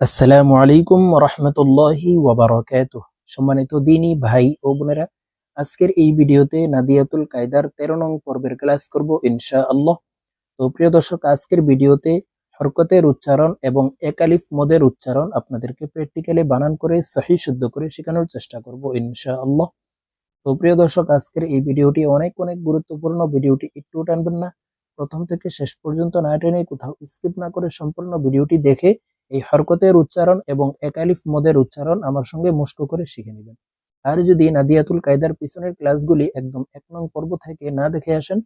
আসসালামু আলাইকুম রহমতুল্লাহি ওয়াবারাকাত সম্মানিত দিনী ভাই ও বোনেরা, আজকের এই ভিডিওতে নাদিয়াতুল কায়দার তেরো নং পর্বের ক্লাস করব ইনশা আল্লাহ তো প্রিয় দর্শক, আজকের ভিডিওতে হরকতের উচ্চারণ এবং একালিফ মদের উচ্চারণ আপনাদেরকে প্র্যাকটিক্যালি বানান করে, সহি শুদ্ধ করে শেখানোর চেষ্টা করব ইনশা আল্লাহ তো প্রিয় দর্শক, আজকের এই ভিডিওটি অনেক অনেক গুরুত্বপূর্ণ। ভিডিওটি একটু টানবেন না। প্রথম থেকে শেষ পর্যন্ত না টেনে কোথাও স্কিপ না করে সম্পূর্ণ ভিডিওটি দেখে এই হরকতের উচ্চারণ এবং একালিফ মদের উচ্চারণ আমার সঙ্গে মুস্ক করে শিখে নেবেন আর যদি নাদিয়াতুল কায়দার পিছনের ক্লাসগুলি একদম এক নং পর্ব থেকে না দেখে আসেন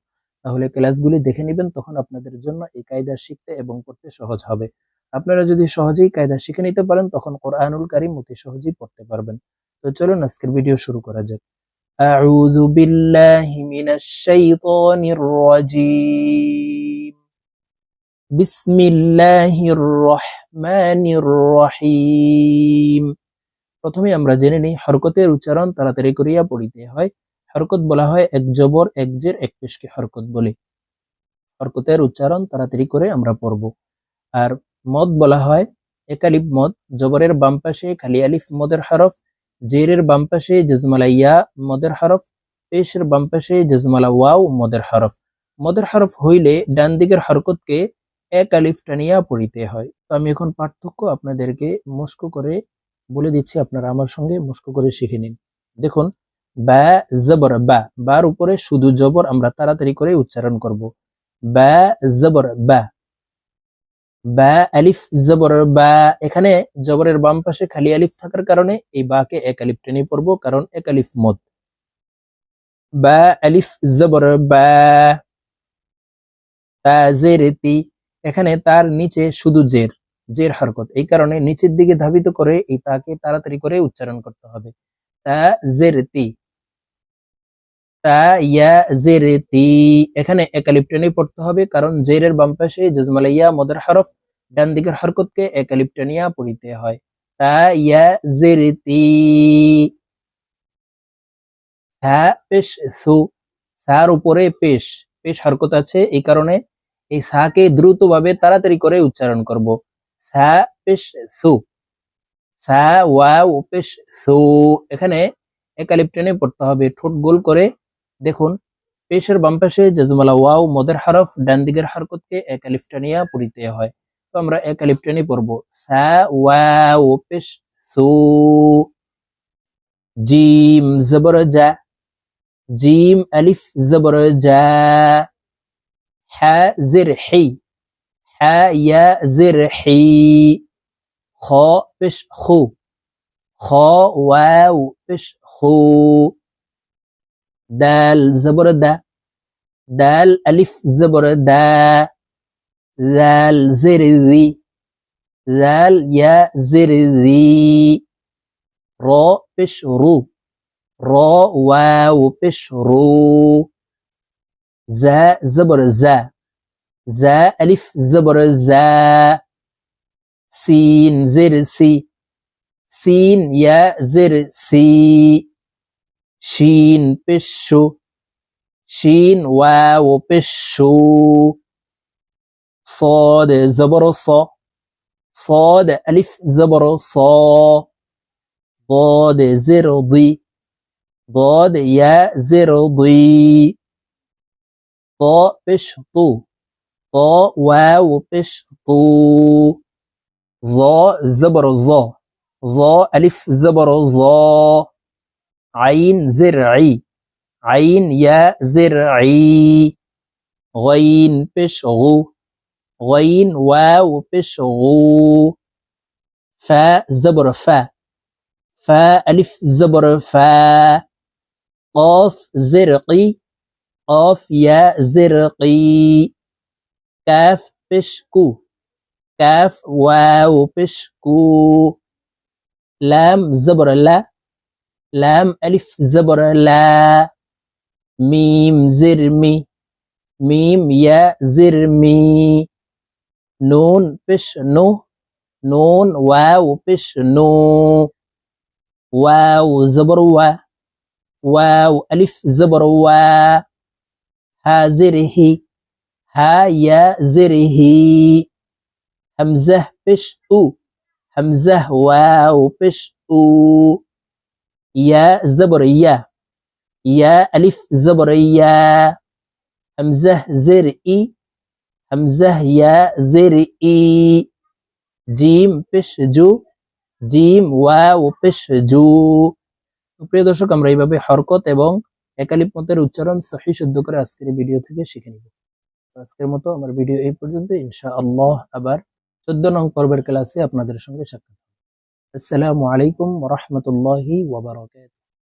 তাহলে ক্লাসগুলি দেখে নেবেন তখন আপনাদের জন্য এই কায়দা শিখতে এবং পড়তে সহজ হবে আপনারা যদি সহজেই কায়দা শিখে নিতে পারেন তখন কোরআনুল কারিম অতি সহজেই পড়তে পারবেন তো চলুন আজকের ভিডিও শুরু করা যাক أعوذ بالله من الشيطان الرجيم বিসমিল্লাহির রহমানির রহিম প্রথমে আমরা জেনে নিই হরকতের উচ্চারণ তাড়াতাড়ি করিয়া পড়িতে হয়। হরকত বলা হয় এক জবর, এক জের, এক পেশকে হরকত বলে। হরকতের উচ্চারণ তাড়াতাড়ি করে আমরা পড়ব। আর মদ বলা হয় একালিফ মদ, জবরের বাম পাশে খালি আলিফ মদের হরফ, জেরের বাম পাশে জজমালা ইয়া মদের হরফ, পেশের বাম পাশে জজমালা ওয়াও মদের হরফ। মদের হরফ হইলে ডান দিকের হরকতকে এক আলিফ টানিয়া পড়িতে হয়। তো আমি এখন পার্থক্য আপনাদেরকে মুস্ক করে বলে দিচ্ছি, আপনারা আমার সঙ্গে মুস্ক করে শিখে নিন। দেখুন, বা, জবর, বা, বার উপরে শুধু জবর আমরা তাড়াতাড়ি করে উচ্চারণ করব। বা, জবর, বা। বা, আলিফ, জবর, বা, এখানে জবরের বাম পাশে খালি আলিফ থাকার কারণে এই বাকে এক আলিফ টেনে পড়ব, কারণ এক আলিফ মদ বা, আলিফ, জবর, বা। তি এখানে তার নিচে শুধু জের জের হরকত। এই কারণে নিচের দিকে ধাবিত করে এই তাকে তাড়াতাড়ি করে উচ্চারণ করতে হবে। তা জের তি তা ইয়া জের তি এখানে একালিপ টেনে পড়তে হবে, কারণ জেরের বাম পাশে জজমালাইয়া মদের হরফ, ডান দিকের হরকতকে একালিপ টেনিয়া পড়িতে হয়। তা ইয়া জের তি থা পেশ সু, সার উপরে পেশ পেশ হরকত আছে, এই কারণে এই সাকে দ্রুতভাবে তাড়াতাড়ি করে উচ্চারণ করব। সা পেশ সু। সা ওয়াও পেশ সু। এখানে একালিপ টেনে পড়তে হবে। ঠোঁট গোল করে দেখুন। পেশের বাম পাশে জজমালা ওয়াও মদের হরফ, ডান দিকের হরকতকে টানিয়া পড়িতে হয়। তো আমরা একালিফ টেনে পড়ব। সা ওয়াও পেশ সু। জিম জবর জা। জিম আলিফ জবর জা। حازر حي يا حي خ بش خو. خ واو بش خو. دال زبر دا دال ألف زبر دا ذال زر ذي ذال يا زر ذي را بش رو. را واو بش رو. زاء زبر زاء زاء ألف زبر زاء سين زر سي. سين يا زر سي. شين بشو. شين واو بشو. صاد زبر صا صاد ألف زبر صا ضاد زر ضي ضاد يا زر ضي طاء بش طو طاء واو بش طو ظا زبر ظا ظا ألف زبر ظا عين زرعي. عين يا زرعي. غين بش غو غين واو بش غو فاء زبر فا. فاء ألف زبر فا. قاف زرقي. قاف يا زرقي. كاف بشكو. كاف واو بشكو. لام زبر لا. لام ألف زبر لا. ميم زرمي. ميم يا زرمي. نون بش نو نون واو بش نو واو زبر وا. واو ألف زبر وا. ها زره ها يا زره همزة بش أو হামজাহ ওয়াও পেশ উ ইয়া জবর ইয়া ইয়া আলিফ জবর ইয়া হামজাহ জের ই হামজাহ ইয়া জের ই জিম পেশ জু জিম ওয়াও পেশ জু তো প্রিয় দর্শক আমরা এইভাবে হরকত এবং একালিপ মতের উচ্চারণ সহি শুদ্ধ করে আজকের ভিডিও থেকে শিখে নিব। আজকের মতো আমার ভিডিও এই পর্যন্ত। ইনশা আল্লাহ আবার চোদ্দ নং পর্বের ক্লাসে আপনাদের সঙ্গে সাক্ষাৎ আসসালামু আলাইকুম রহমতুল্লাহ বারাকাতুহু।